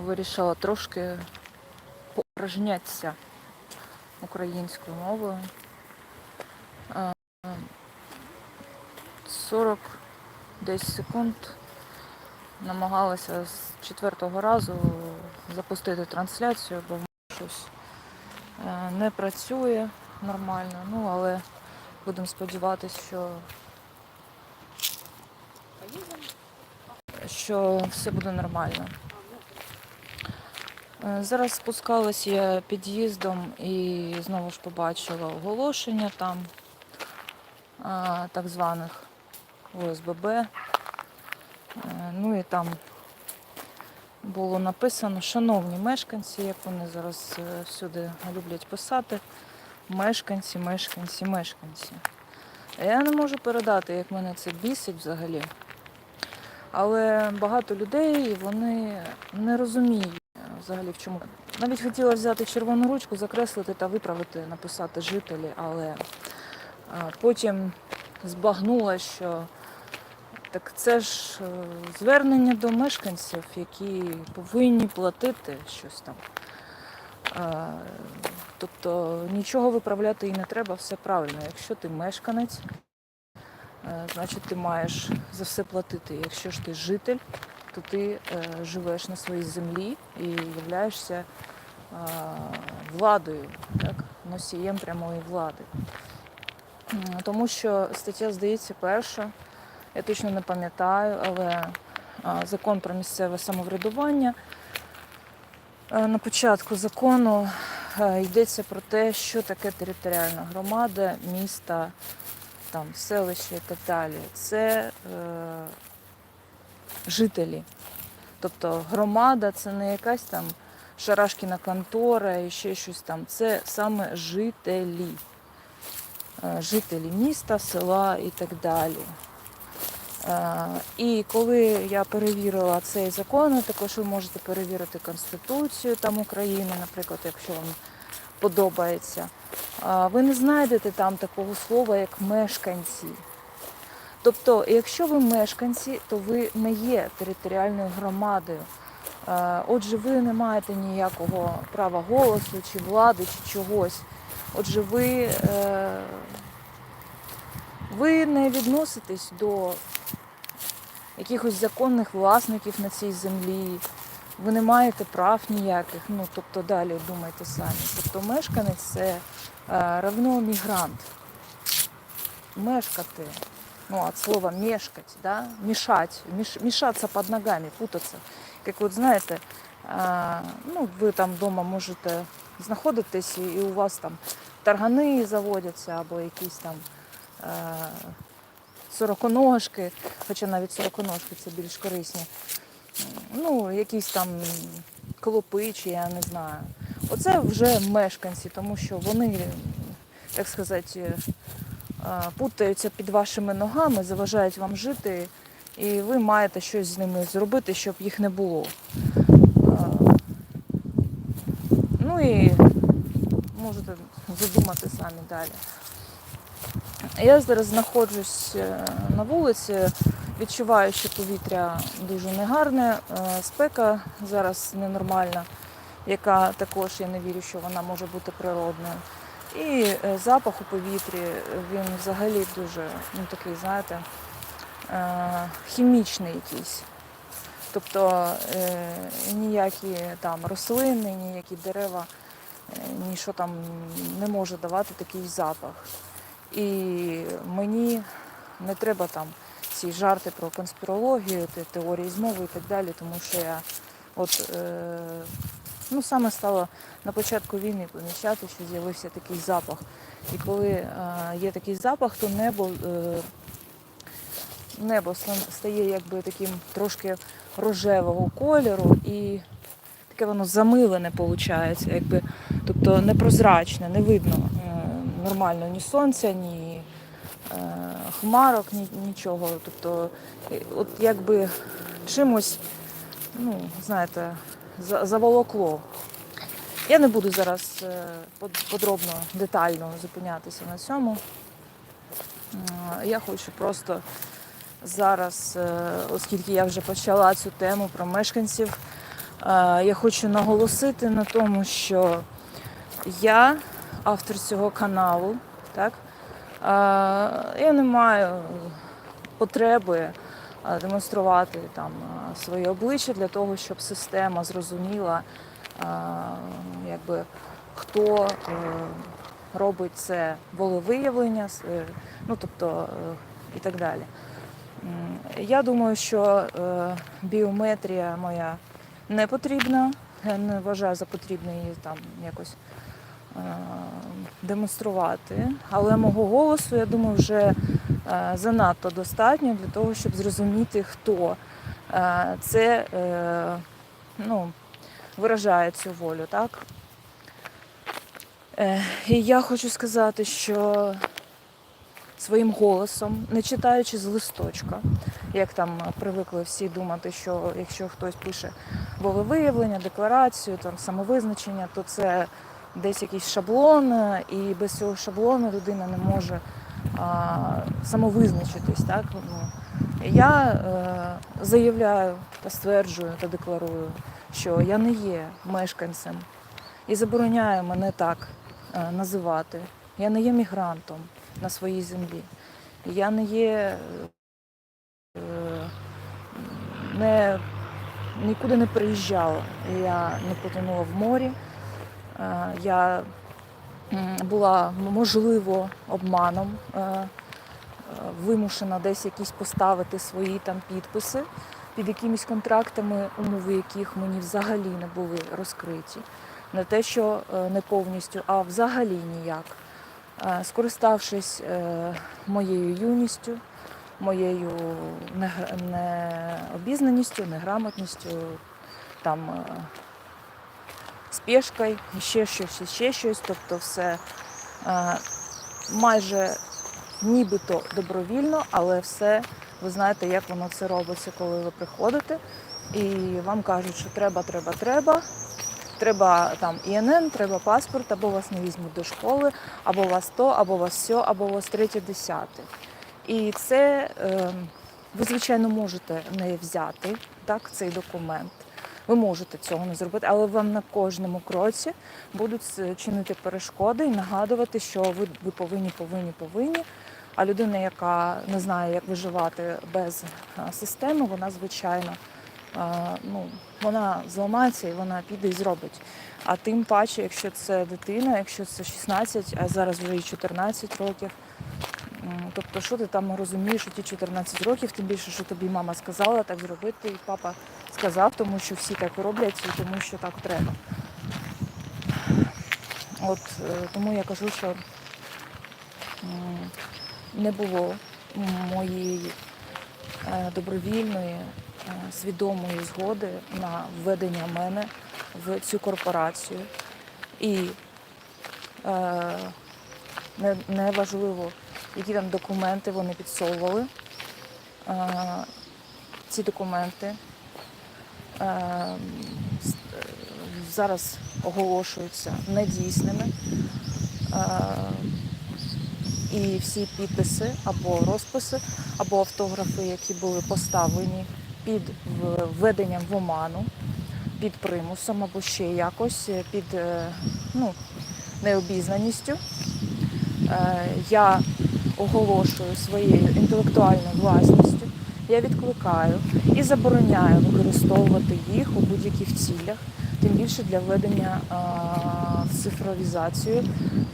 вирішила трошки поупражнятися українською мовою. Е, 40 десь секунд намагалася з четвертого разу запустити трансляцію, бо щось е, не працює нормально. Ну, але будемо сподіватися, що, що все буде нормально. Е, Зараз спускалась я під'їздом і знову ж побачила оголошення там так званих ОСББ. Е, Ну і там було написано, шановні мешканці, як вони зараз е, всюди люблять писати, мешканці, мешканці, мешканці. Я не можу передати, як мене це бісить взагалі. Але багато людей вони не розуміють е, взагалі в чому. Навіть хотіла взяти червону ручку, закреслити та виправити, написати жителі, але е, потім збагнула, що так це ж е, звернення до мешканців, які повинні платити щось там. Е, Тобто нічого виправляти і не треба, все правильно. Якщо ти мешканець, значить ти маєш за все платити. Якщо ж ти житель, то ти е, живеш на своїй землі і являєшся е, владою, так? носієм прямої влади. Тому що стаття, здається, перша, я точно не пам'ятаю, але а, закон про місцеве самоврядування. е, На початку закону е, йдеться про те, що таке територіальна громада, міста, там, селище і так далі. Це е, жителі. Тобто громада це не якась там шарашкіна контора і ще щось там. Це саме жителі. Е, Жителі міста, села і так далі. Е, І коли я перевірила цей закон, також ви можете перевірити Конституцію там України, наприклад, якщо вам подобається, ви не знайдете там такого слова, як мешканці. Тобто, якщо ви мешканці, то ви не є територіальною громадою. Е, Отже, ви не маєте ніякого права голосу, чи влади, чи чогось. Отже, ви, е, ви не відноситесь до якихось законних власників на цій землі. Ви не маєте прав ніяких. Ну, тобто далі думайте самі. Тобто мешканець це е, равно мігрант. Мешкати. Ну, от слова мешкать, да? мешать, меш, мешаться под ногами, путаться. Як от знаєте, ну, ви там вдома можете знаходитись і, і у вас там таргани заводяться або якісь там сороконожки, хоча навіть сороконожки це більш корисні. Ну, якісь там клопи, чи я не знаю. Оце вже мешканці, тому що вони, так сказати, путаються під вашими ногами, заважають вам жити, і ви маєте щось з ними зробити, щоб їх не було. Е, Ну і можете задумати самі далі. Я зараз знаходжусь е, на вулиці, відчуваю, що повітря дуже негарне, е, спека зараз ненормальна, яка також я не вірю, що вона може бути природною. І е, запах у повітрі, він взагалі дуже ну, такий, знаєте, е, хімічний якийсь. Тобто е, ніякі там рослини, ніякі дерева, нічого там не може давати такий запах. І мені не треба там ці жарти про конспірологію, теорії змови і так далі, тому що я от ну, саме стала на початку війни помічати, що з'явився такий запах. І коли е, є такий запах, то небо, е, небо стає якби таким трошки рожевого кольору і таке воно замилене виходить, якби, тобто непрозрачне, не видно е, нормально ні сонця, ні е, хмарок, ні, нічого. Тобто, е, от якби чимось, ну, знаєте, заволокло. Я не буду зараз е, подробно, детально зупинятися на цьому. Я хочу просто зараз, е, оскільки я вже почала цю тему про мешканців Е, Я хочу наголосити на тому, що я автор цього каналу, так? Е, Я не маю потреби е, демонструвати там е, своє обличчя для того, щоб система зрозуміла, е, якби, хто е, робить це волевиявлення, е, ну тобто е, і так далі. Я думаю, що е, біометрія моя не потрібна. Я не вважаю за потрібне її там якось е, демонструвати. Але мого голосу, я думаю, вже е, занадто достатньо для того, щоб зрозуміти, хто е, це е, ну, виражає цю волю. Так? І я хочу сказати, що своїм голосом, не читаючи з листочка, як там привикли всі думати, що якщо хтось пише волевиявлення, декларацію, там самовизначення, то це десь якийсь шаблон, е, і без цього шаблону людина не може а, самовизначитись. Так? Ну, я е, заявляю та стверджую та декларую, що я не є мешканцем і забороняю мене так е, називати. Я не є мігрантом на своїй землі. Я не є е, не, нікуди не приїжджала. Я не потонула в морі. Е, Я була, можливо, обманом е, е, вимушена десь якісь поставити свої там підписи під якимись контрактами, умови яких мені взагалі не були розкриті. Не те, що не повністю, а взагалі ніяк. Скориставшись моєю юністю, моєю необізнаністю, неграмотністю, там спешкою, ще щось, ще щось, тобто все е, майже нібито добровільно, але все, ви знаєте, як воно це робиться, коли ви приходите, і вам кажуть, що треба, треба, треба. Треба там ІНН, треба паспорт, або вас не візьмуть до школи, або вас то, або вас сьо, або вас третє, десяте. І це е, ви, звичайно, можете не взяти так, цей документ. Ви можете цього не зробити, але вам на кожному кроці будуть чинити перешкоди і нагадувати, що ви, ви повинні, повинні, повинні. А людина, яка не знає, як виживати без системи, вона звичайно ну, вона зламається і вона піде і зробить. А тим паче, якщо це дитина, якщо це 16, а зараз вже і 14 років. Тобто, що ти там розумієш у ті 14 років, тим більше, що тобі мама сказала так зробити, і папа сказав, тому що всі так роблять, і тому що так треба. От е, тому я кажу, що не було моєї е, добровільної, е, свідомої згоди на введення мене в цю корпорацію. І е, не, не які там документи вони підсовували. Е, ці документи зараз оголошуються недійсними. Е, і всі підписи або розписи, або автографи, які були поставлені під введенням в оману, під примусом або ще якось, е, під е, ну, необізнаністю. Е, Я оголошую своєю інтелектуальною власністю, я відкликаю і забороняю використовувати їх у будь-яких цілях, тим більше для введення в цифровізацію,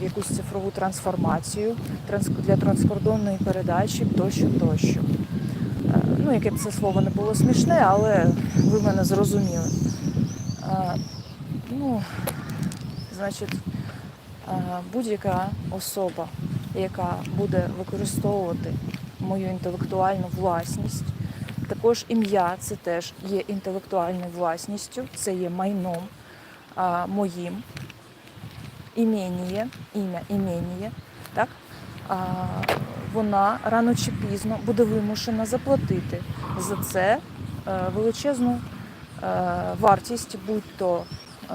в якусь цифрову трансформацію, транс- для транскордонної передачі тощо, тощо. Е, Ну, яке б це слово не було смішне, але ви мене зрозуміли. Е, Ну, значить, е, будь-яка особа, яка буде використовувати мою інтелектуальну власність, також ім'я це теж є інтелектуальною власністю, це є майном а, моїм. Ім'я, ім'я, ім'я, так? А, вона рано чи пізно буде вимушена заплатити за це е, величезну е, вартість, будь-то е,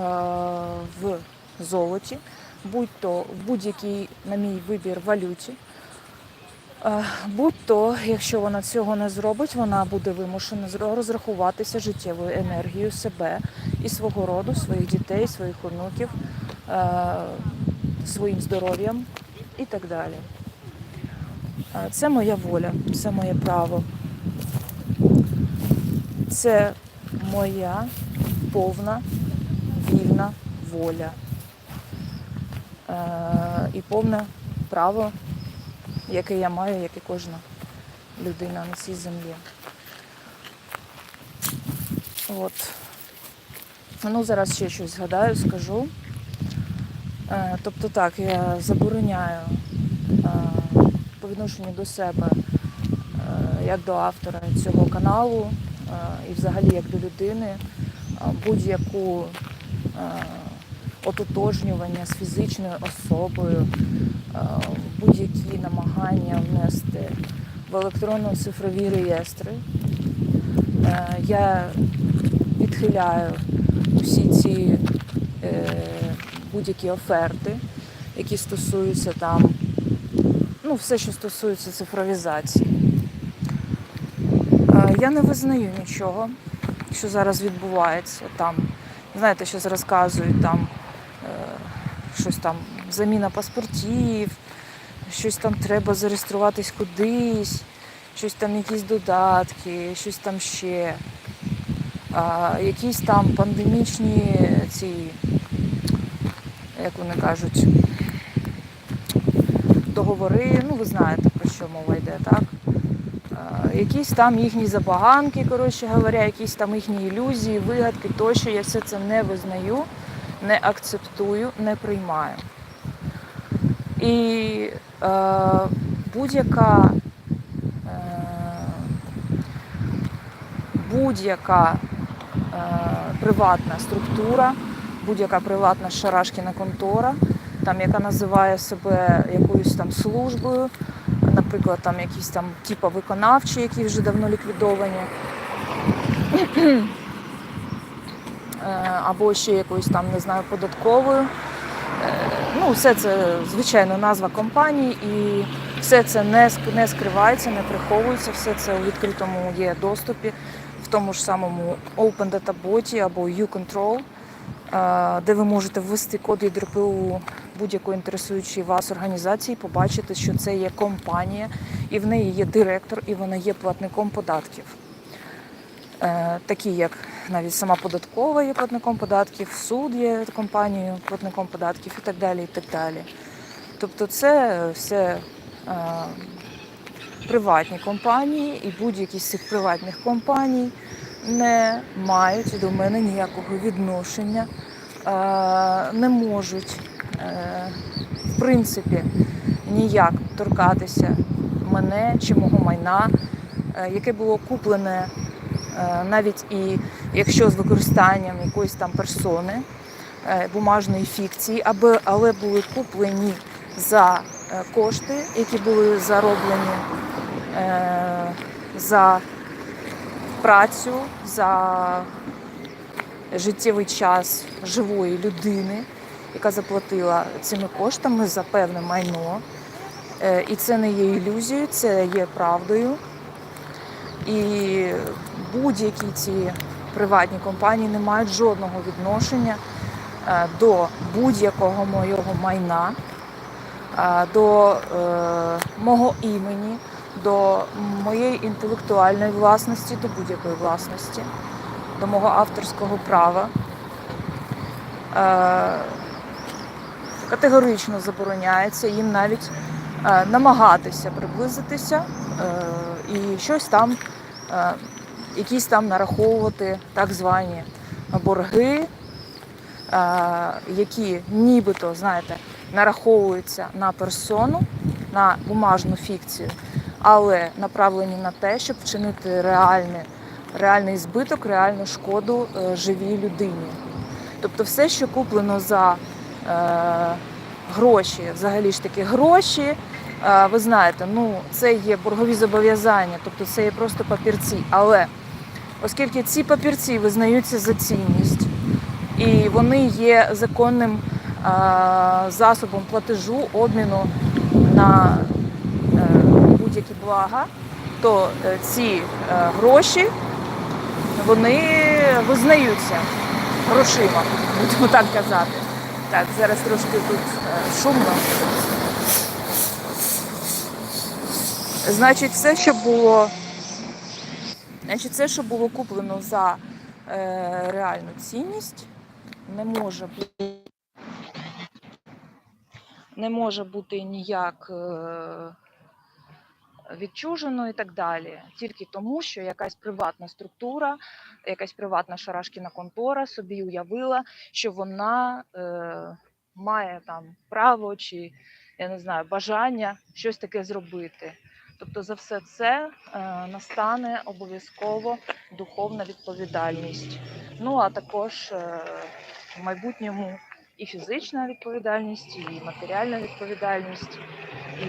в золоті, будь-то в будь-якій, на мій вибір, валюті. Е, Будь-то, якщо вона цього не зробить, вона буде вимушена розрахуватися життєвою енергією себе і свого роду, своїх дітей, своїх онуків, е, своїм здоров'ям і так далі. Е, Це моя воля, це моє право. Це моя повна вільна воля. І повне право яке я маю, як і кожна людина на цій землі. От. Ну, зараз ще щось згадаю, скажу. Е, Тобто так, я забороняю е, по відношенню до себе, е, як до автора цього каналу і взагалі як до людини, будь-яку ототожнювання з фізичною особою, будь-які намагання внести в електронно-цифрові реєстри. Е, Я відхиляю усі ці е, будь-які оферти, які стосуються там, ну, все, що стосується цифровізації. Е, Я не визнаю нічого, що зараз відбувається там. Знаєте, що розказують там е, щось там, заміна паспортів, щось там треба зареєструватись кудись, щось там якісь додатки, щось там ще. А, якісь там пандемічні ці, як вони кажуть, договори, ну ви знаєте про що мова йде, так? Якісь там їхні забаганки, коротше говоря, якісь там їхні ілюзії, вигадки тощо. Я все це не визнаю, не акцептую, не приймаю. І е, будь-яка е, будь-яка е, приватна структура, будь-яка приватна шарашкіна контора, там, яка називає себе якоюсь там службою, наприклад, там якісь там типа виконавчі, які вже давно ліквідовані, е, або ще якоюсь там, не знаю, податковою. Ну, все це, звичайно, назва компанії, і все це не, не скривається, не приховується, все це у відкритому є доступі, в тому ж самому Open Data Bot або U-Control, е, де ви можете ввести код ЄДРПУ будь-якої інтересуючої вас організації, побачити, що це є компанія, і в неї є директор, і вона є платником податків. Е, такі як навіть сама податкова є платником податків, суд є компанією платником податків і так далі. і так далі. Тобто це все е, приватні компанії, і будь-які з цих приватних компаній не мають до мене ніякого відношення, е, не можуть е, в принципі ніяк торкатися мене чи мого майна, е, яке було куплене навіть і якщо з використанням якоїсь там персони, е, бумажної фікції, аби, але були куплені за е, кошти, які були зароблені е, за працю, за життєвий час живої людини, яка заплатила цими коштами за певне майно. Е, І це не є ілюзією, це є правдою. І будь-які ці приватні компанії не мають жодного відношення е, до будь-якого моєго майна, е, до е, мого імені, до моєї інтелектуальної власності, до будь-якої власності, до мого авторського права. Категорично забороняється їм навіть намагатися приблизитися і щось там, якісь там нараховувати так звані борги, е, які нібито, знаєте, нараховуються на персону, на бумажну фікцію, але направлені на те, щоб вчинити реальне, реальний збиток, реальну шкоду е, живій людині. Тобто все, що куплено за е, гроші, взагалі ж таки гроші, е, ви знаєте, ну це є боргові зобов'язання, тобто це є просто папірці. Але оскільки ці папірці визнаються за цінність і вони є законним засобом платежу, обміну на е, будь-які блага, то е, ці е, гроші вони визнаються грошима, будемо так казати. Так, зараз трошки тут шумно. Значить, все, що було, значить, все, що було куплено за е, реальну цінність, не може бути, не може бути ніяк е, відчужено і так далі. Тільки тому, що якась приватна структура, якась приватна шарашкіна контора собі уявила, що вона е, має там право чи я не знаю бажання щось таке зробити. Тобто за все це е, настане обов'язково духовна відповідальність. Ну а також е, в майбутньому і фізична відповідальність, і матеріальна відповідальність, і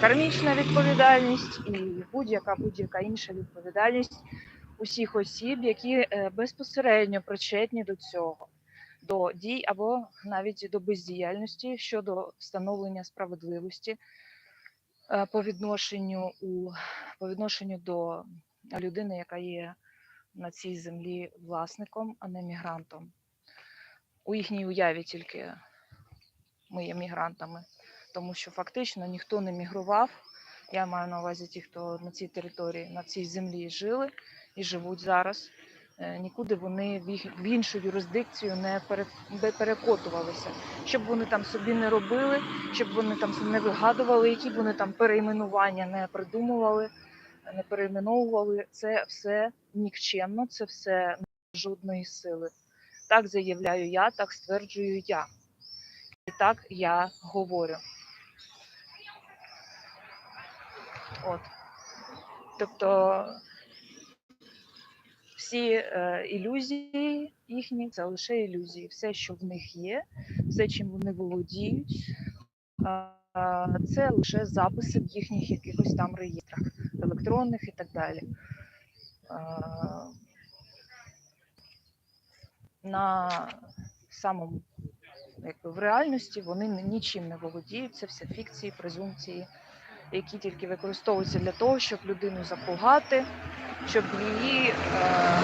кармічна відповідальність, і будь-яка будь-яка інша відповідальність усіх осіб, які е, безпосередньо причетні до цього, до дій або навіть до бездіяльності щодо встановлення справедливості по відношенню у по відношенню до людини, яка є на цій землі власником, а не мігрантом. У їхній уяві тільки ми є мігрантами, тому що фактично ніхто не мігрував. Я маю на увазі ті, хто на цій території, на цій землі жили і живуть зараз. Е, Нікуди вони в іншу юрисдикцію не перекотувалися, щоб вони там собі не робили, щоб вони там не вигадували, які вони там перейменування не придумували, не перейменовували. Це все нікчемно, це все жодної сили. Так заявляю я, так стверджую я. І так я говорю. От. Тобто всі е, ілюзії їхні це лише ілюзії. Все, що в них є, все, чим вони володіють, а, це лише записи в їхніх якихось там реєстрах, електронних і так далі. А, на самому якби, в реальності вони ні- нічим не володіють. Це все фікції, презумпції, які тільки використовуються для того, щоб людину запугати, щоб її е,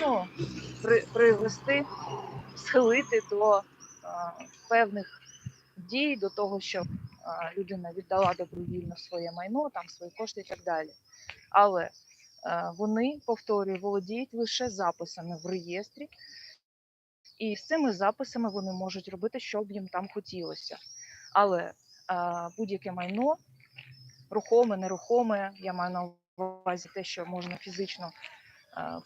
ну, при, привести, схилити до е, певних дій, до того, щоб е, людина віддала добровільно своє майно, там свої кошти і так далі. Але вони, повторюю, володіють лише записами в реєстрі, і з цими записами вони можуть робити, що б їм там хотілося. Але будь-яке майно, рухоме, нерухоме, я маю на увазі те, що можна фізично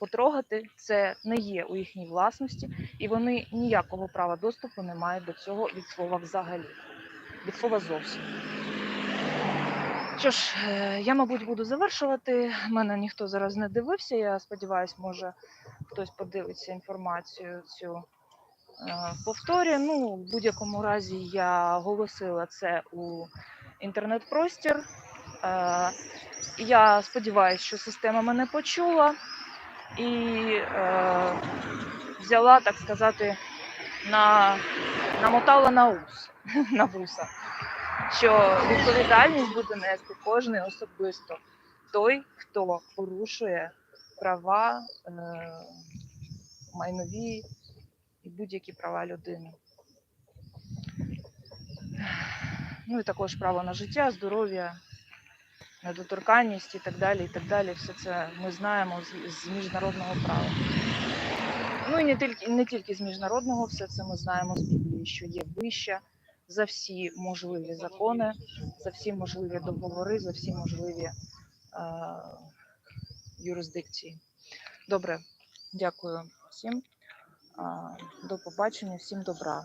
потрогати, це не є у їхній власності, і вони ніякого права доступу не мають до цього від слова взагалі, від слова зовсім. Що ж, е, я, мабуть, буду завершувати. Мене ніхто зараз не дивився. Я сподіваюся, може хтось подивиться інформацію цю повторі. Ну, в будь-якому разі я оголосила це у інтернет-простір. Е, Я сподіваюся, що система мене почула і е, взяла, так сказати, на намотала на ус, на вуса, що відповідальність буде нести кожен особисто той, хто порушує права е, майнові і будь-які права людини. Ну і також право на життя, здоров'я, недоторканність і так далі. І так далі. Все це ми знаємо з, міжнародного права. Ну і не тільки, не тільки з міжнародного, все це ми знаємо з Біблії, що є вища за всі можливі закони, за всі можливі договори, за всі можливі е, юрисдикції. Добре, дякую всім. До побачення, всім добра.